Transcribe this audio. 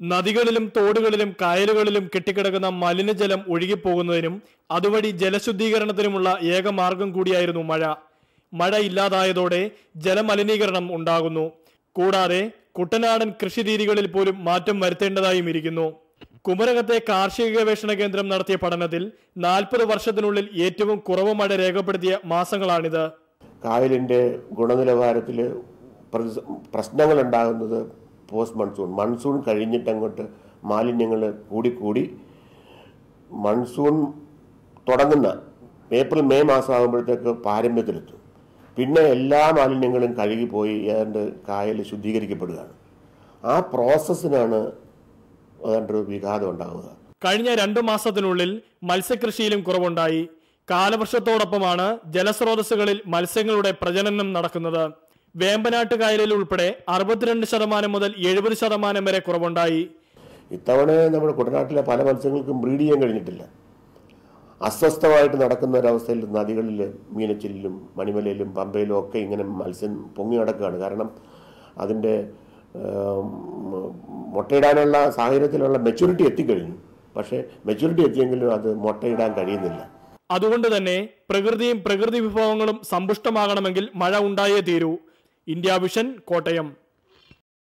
നദികളിലും തോടുകളിലും കായലുകളിലും കെട്ടിക്കിടക്കുന്ന മലിനജലം ഒഴുകിപ്പോകുന്നതിനും അതുവഴി ജലശുദ്ധീകരണത്തിനുമുള്ള ഏക മാർഗം കൂടിയായിരുന്നു മഴ. മഴ ഇല്ലാതായതോടെ ജലമലിനീകരണം ഉണ്ടാകുന്നു. കൂടാതെ കുട്ടനാടൻ കൃഷിരീതികളിൽ പോലും മാറ്റം വരുത്തേണ്ടതായും ഇരിക്കുന്നു. കുമരകത്തെ കാർഷിക ഗവേഷണ കേന്ദ്രം നടത്തിയ പഠനത്തിൽ നാൽപ്പത് വർഷത്തിനുള്ളിൽ ഏറ്റവും കുറവ് മഴ രേഖപ്പെടുത്തിയ മാസങ്ങളാണിത്. കായലിന്റെ ഗുണനിലവാരത്തിൽ പ്രശ്നങ്ങൾ ഉണ്ടാകുന്നത് പോസ്റ്റ് മൺസൂൺ. മൺസൂൺ കഴിഞ്ഞിട്ട് അങ്ങോട്ട് മാലിന്യങ്ങൾ കൂടിക്കൂടി മൺസൂൺ തുടങ്ങുന്ന ഏപ്രിൽ മെയ് മാസം ആകുമ്പോഴത്തേക്ക് പാരമ്യത്തിലെത്തും പിന്നെ എല്ലാ മാലിന്യങ്ങളും കഴുകിപ്പോയി ഏതാണ്ട് കായൽ ശുദ്ധീകരിക്കപ്പെടുകയാണ്. ആ പ്രോസസ്സിനാണ് ഏതാണ്ട് ഒരു വിഘാതം ഉണ്ടാവുക. കഴിഞ്ഞ രണ്ടു മാസത്തിനുള്ളിൽ മത്സ്യകൃഷിയിലും കുറവുണ്ടായി. കാലവർഷത്തോടൊപ്പമാണ് ജലസ്രോതസ്സുകളിൽ മത്സ്യങ്ങളുടെ പ്രജനനം നടക്കുന്നത്. വേമ്പനാട്ട് കായലിൽ ഉൾപ്പെടെ അറുപത്തിരണ്ട് ശതമാനം മുതൽ എഴുപത് ശതമാനം വരെ കുറവുണ്ടായി. ഇത്തവണ നമ്മുടെ കുട്ടനാട്ടിലെ പല മത്സ്യങ്ങൾക്കും ബ്രീഡ് ചെയ്യാൻ കഴിഞ്ഞിട്ടില്ല. അസ്വസ്ഥമായിട്ട് നടക്കുന്ന ഒരവസ്ഥയിൽ നദികളിൽ മീനച്ചിലും മണിമലയിലും പമ്പയിലും ഒക്കെ ഇങ്ങനെ മത്സ്യം പൊങ്ങി നടക്കുകയാണ്. കാരണം അതിന്റെ മുട്ടയിടാനുള്ള സാഹചര്യത്തിലുള്ള മെച്യൂരിറ്റി എത്തിക്കഴിഞ്ഞു. പക്ഷേ മെച്യൂരിറ്റി എത്തിയെങ്കിലും അത് മുട്ടയിടാൻ കഴിയുന്നില്ല. അതുകൊണ്ട് തന്നെ പ്രകൃതിയും പ്രകൃതി വിഭവങ്ങളും സമ്പുഷ്ടമാകണമെങ്കിൽ മഴ ഉണ്ടായേ തീരൂ. India vision Kottayam